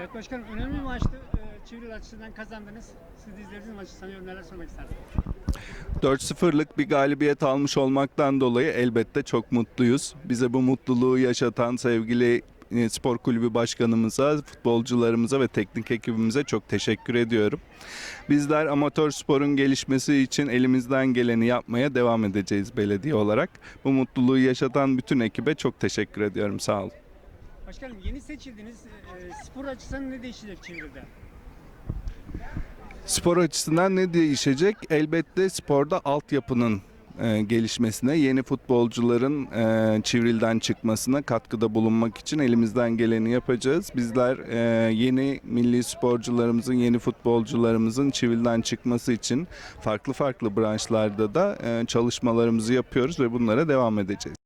Evet başkanım önemli bir maçtı. Ee, Çivril açısından kazandınız. Siz de izlediğiniz maçı sanıyorum neler söylemek istersiniz? 4-0'lık bir galibiyet almış olmaktan dolayı elbette çok mutluyuz. Bize bu mutluluğu yaşatan sevgili e, spor kulübü başkanımıza, futbolcularımıza ve teknik ekibimize çok teşekkür ediyorum. Bizler amatör sporun gelişmesi için elimizden geleni yapmaya devam edeceğiz belediye olarak. Bu mutluluğu yaşatan bütün ekibe çok teşekkür ediyorum. Sağ olun. Başkanım yeni seçildiniz. Ee, spor açısından ne değişecek Çivril'de? Spor açısından ne değişecek? Elbette sporda altyapının e, gelişmesine, yeni futbolcuların e, çivrilden çıkmasına katkıda bulunmak için elimizden geleni yapacağız. Bizler e, yeni milli sporcularımızın, yeni futbolcularımızın çivrilden çıkması için farklı farklı branşlarda da e, çalışmalarımızı yapıyoruz ve bunlara devam edeceğiz.